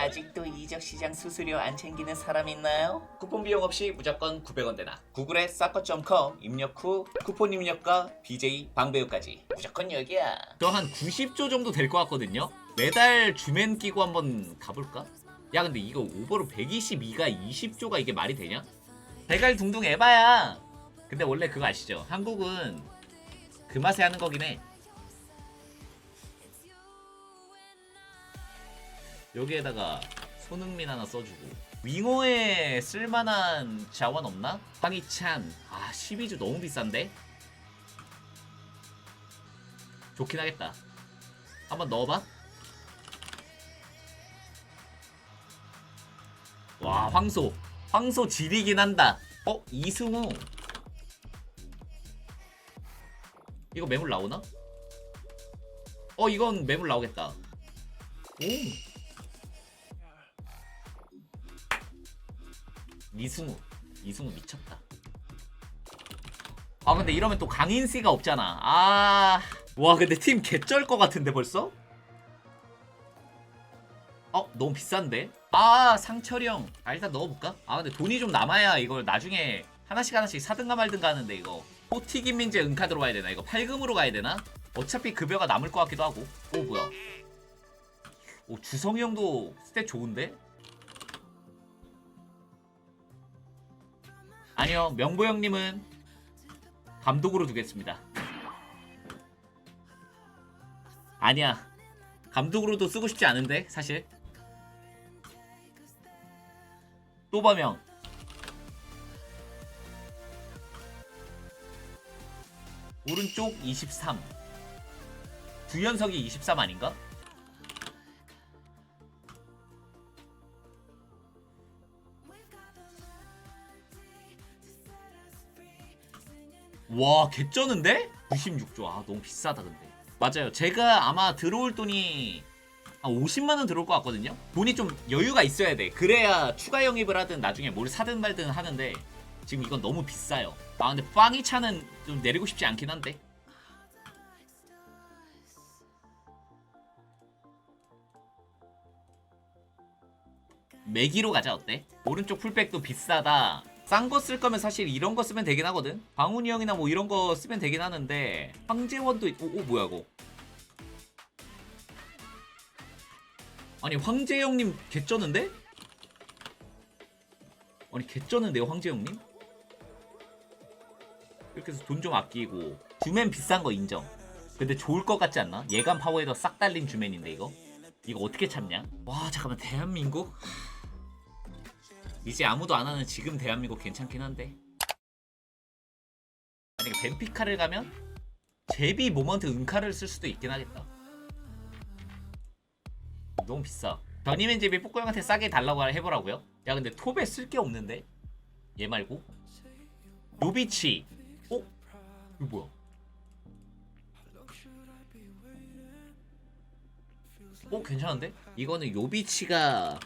아직도 이적 시장 수수료 안 챙기는 사람 있나요? 쿠폰 비용 없이 무조건 900원 되나. 구글에 사커.com 입력 후 쿠폰 입력과 BJ 방배우까지 무조건 여기야. 저 한 90조 정도 될 것 같거든요. 매달 주맨 끼고 한번 가볼까? 야 근데 이거 오버로 122가 20조가 이게 말이 되냐? 대갈 둥둥 에바야. 근데 원래 그거 아시죠? 한국은 그 맛에 하는 거긴 해. 여기에다가 손흥민 하나 써주고 윙어에 쓸만한 자원 없나? 황희찬 아 12주 너무 비싼데? 좋긴 하겠다 한번 넣어봐 와 황소 황소 지리긴 한다 어? 이승우 이거 매물 나오나? 어 이건 매물 나오겠다 오 이승우 이승우 미쳤다 아 근데 이러면 또 강인씨가 없잖아 아 와 근데 팀 개쩔 것 같은데 벌써? 어 너무 비싼데? 아 상철이 형 아, 일단 넣어볼까? 아 근데 돈이 좀 남아야 이걸 나중에 하나씩 하나씩 사든가 말든가 하는데 이거 포티긴 민재 은카드로 가야 되나 이거 팔금으로 가야 되나? 어차피 급여가 남을 것 같기도 하고 오 뭐야 오 주성이 형도 스탯 좋은데? 아니요 명보 형님은 감독으로 두겠습니다. 아니야 감독으로도 쓰고 싶지 않은데 사실. 또바명. 오른쪽 23 두현석이 23 아닌가? 와 개쩌는데? 96조. 아 너무 비싸다 근데. 맞아요. 제가 아마 들어올 돈이 한 50만원 들어올 것 같거든요? 돈이 좀 여유가 있어야 돼. 그래야 추가 영입을 하든 나중에 뭘 사든 말든 하는데 지금 이건 너무 비싸요. 아 근데 빵이 차는 좀 내리고 싶지 않긴 한데. 매기로 가자 어때? 오른쪽 풀백도 비싸다 싼 거 쓸 거면 사실 이런 거 쓰면 되긴 하거든 방훈이 형이나 뭐 이런 거 쓰면 되긴 하는데 황재원도 있고 오 뭐야 이거 아니 황재영님 개쩌는데? 아니 개쩌는데요 황재영님? 이렇게 해서 돈 좀 아끼고 주맨 비싼 거 인정 근데 좋을 것 같지 않나? 예감 파워에다 싹 달린 주맨인데 이거? 이거 어떻게 참냐? 와 잠깐만 대한민국? 이제 아무도 안 하는 지금 대한민국 괜찮긴 한데 만약에 벤피카를 가면 제비 모먼트 은카를 쓸 수도 있긴 하겠다 너무 비싸 변이맨 제비 뿌꼬 형한테 싸게 달라고 해보라고요? 야 근데 톱에 쓸 게 없는데? 얘 말고 요비치 어? 이거 뭐야 어 괜찮은데? 이거는 요비치가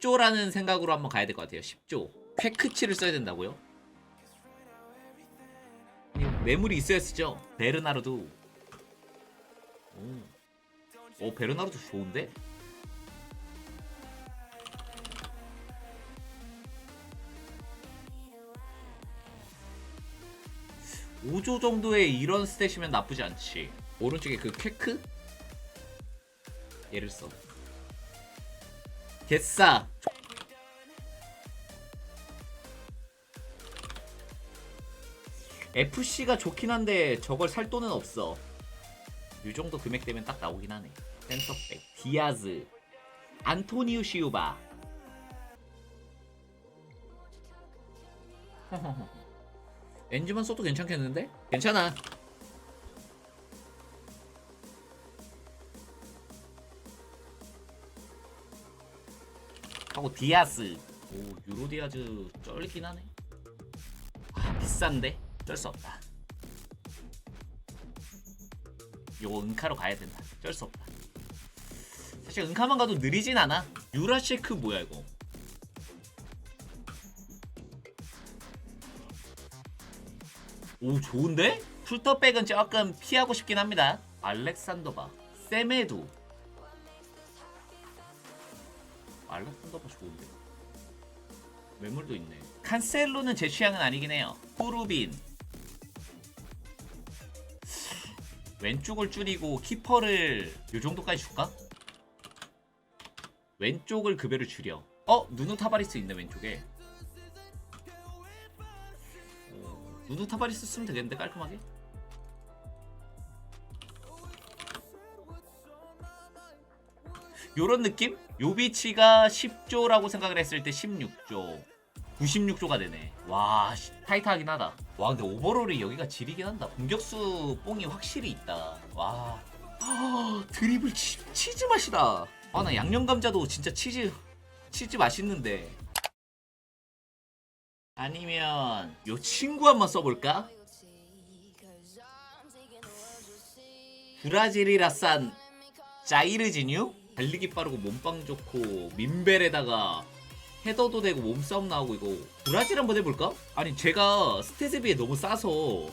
10조라는 생각으로 한번 가야 될 것 같아요. 10조. 퀘크치를 써야 된다고요? 매물이 있어야 쓰죠. 베르나르도. 오, 오 베르나르도 좋은데? (5조) 정도의 이런 스탯이면 나쁘지 않지 오른쪽에 그 퀘크 얘를 써 개싸. FC가 좋긴 한데 저걸 살 돈은 없어. 이 정도 금액 되면 딱 나오긴 하네. 센터백 디아즈 안토니우 시우바. 엔즈만 써도 괜찮겠는데? 괜찮아 하고 디아스. 오 유로 디아즈 쩔긴 하네. 아 비싼데? 쩔 수 없다. 요거 은카로 가야 된다. 쩔 수 없다. 사실 은카만 가도 느리진 않아. 유라쉐크 뭐야 이거? 오 좋은데? 풀터백은 조금 피하고 싶긴 합니다. 알렉산더바 세메두 알라산더가 좋은데 매물도 있네 칸셀로는 제 취향은 아니긴 해요 호루빈 왼쪽을 줄이고 키퍼를 요 정도까지 줄까? 왼쪽을 급여를 줄여 어? 누누 타바리스 있네 왼쪽에 어, 누누 타바리스 쓰면 되겠는데 깔끔하게? 요런 느낌? 요 비치가 10조라고 생각을 했을 때 16조. 96조가 되네. 와 씨, 타이트하긴 하다. 와 근데 오버롤이 여기가 지리긴 한다. 공격수 뽕이 확실히 있다. 와. 아, 드리블 치, 치즈 맛이다. 아 나 양념 감자도 진짜 치즈 치즈 맛있는데. 아니면 요 친구 한번 써볼까? 브라질이라 싼 자이르지뉴? 달리기 빠르고 몸빵 좋고 민벨에다가 헤더도 되고 몸싸움 나오고 이거 브라질 한번 해볼까? 아니 제가 스탯에 비해 너무 싸서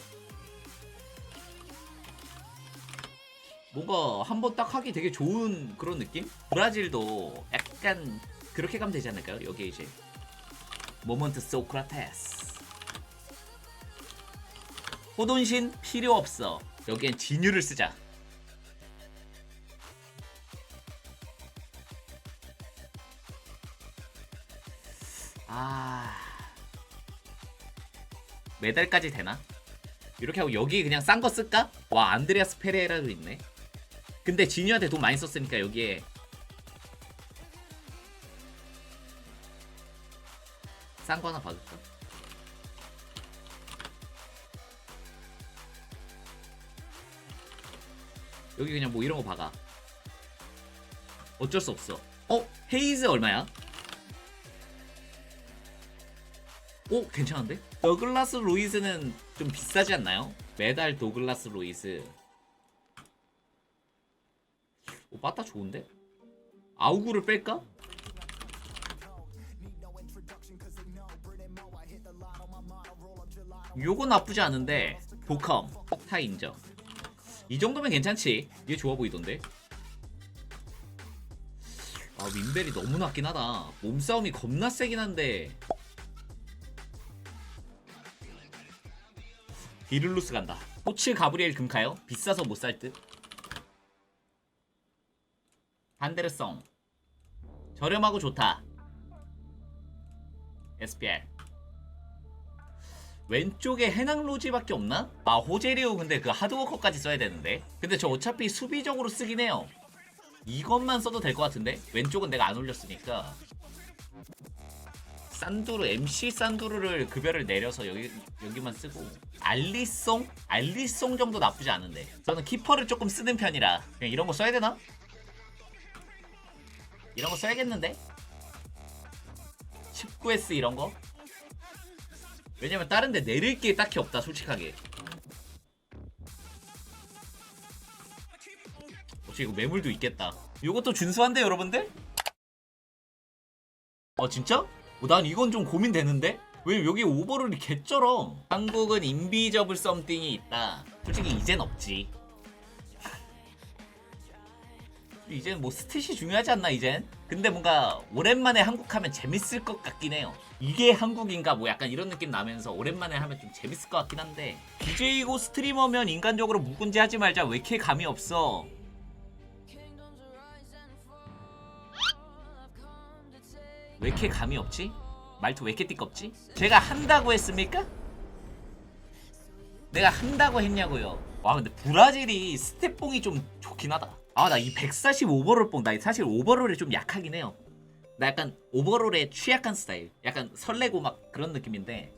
뭔가 한번 딱 하기 되게 좋은 그런 느낌? 브라질도 약간 그렇게 가면 되지 않을까요? 여기 이제 모먼트 소크라테스 호돈신 필요 없어 여기엔 진유를 쓰자 아 메달까지 되나? 이렇게 하고 여기 그냥 싼 거 쓸까? 와 안드레아스 페레라도 있네 근데 진유한테 돈 많이 썼으니까 여기에 싼 거 하나 받을까? 여기 그냥 뭐 이런 거 박아 어쩔 수 없어 어? 헤이즈 얼마야? 오 괜찮은데? 더글라스 로이즈는 좀 비싸지 않나요? 메달 도글라스 로이즈 오 빠따 좋은데? 아우구를 뺄까? 요거 나쁘지 않은데 보컴 타 인정 이 정도면 괜찮지 얘 좋아 보이던데 아 윈벨이 너무 낮긴 하다 몸싸움이 겁나 세긴 한데 디를루스 간다. 호칠 가브리엘 금카요? 비싸서 못 살 듯. 반데르성. 저렴하고 좋다. SPL 왼쪽에 해낭 로지밖에 없나? 아 호제리오 근데 그 하드워커까지 써야 되는데. 근데 저 어차피 수비적으로 쓰긴 해요. 이것만 써도 될 것 같은데? 왼쪽은 내가 안 올렸으니까 산두르 MC 산두르를 급여를 내려서 여기 여기만 쓰고 알리송 알리송 정도 나쁘지 않은데 저는 키퍼를 조금 쓰는 편이라 그냥 이런 거 써야 되나? 이런 거 써야겠는데? 19S 이런 거? 왜냐면 다른 데 내릴 게 딱히 없다 솔직하게 혹시 이거 매물도 있겠다 이것도 준수한데 여러분들? 어 진짜? 어, 난 이건 좀 고민되는데? 왜 여기 오버롤이 개쩔어? 한국은 인비저블 썸띵이 있다. 솔직히 이젠 없지. 이젠 뭐 스탯이 중요하지 않나 이젠? 근데 뭔가 오랜만에 한국 하면 재밌을 것 같긴 해요. 이게 한국인가? 뭐 약간 이런 느낌 나면서 오랜만에 하면 좀 재밌을 것 같긴 한데. BJ고 스트리머면 인간적으로 묵은지 하지 말자. 왜 이렇게 감이 없어 왜 이렇게 감이 없지? 말투 왜 이렇게 띠껍지? 제가 한다고 했습니까? 내가 한다고 했냐고요. 와 근데 브라질이 스텝뽕이 좀 좋긴 하다. 아 나 이 140 오버롤 뽕 나 사실 오버롤에 좀 약하긴 해요. 나 약간 오버롤에 취약한 스타일 약간 설레고 막 그런 느낌인데.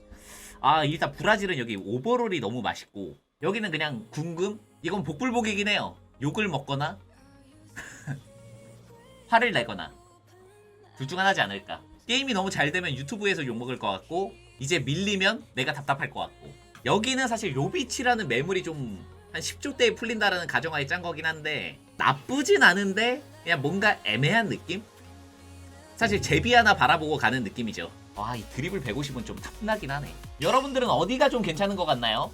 아 일단 브라질은 여기 오버롤이 너무 맛있고 여기는 그냥 궁금? 이건 복불복이긴 해요. 욕을 먹거나 화를 내거나 둘 중 하나지 않을까 게임이 너무 잘 되면 유튜브에서 욕먹을 것 같고 이제 밀리면 내가 답답할 것 같고 여기는 사실 요비치라는 매물이 좀 한 10조 대에 풀린다라는 가정하에 짠 거긴 한데 나쁘진 않은데 그냥 뭔가 애매한 느낌? 사실 제비 하나 바라보고 가는 느낌이죠 와 이 드리블 150은 좀 탐나긴 하네 여러분들은 어디가 좀 괜찮은 것 같나요?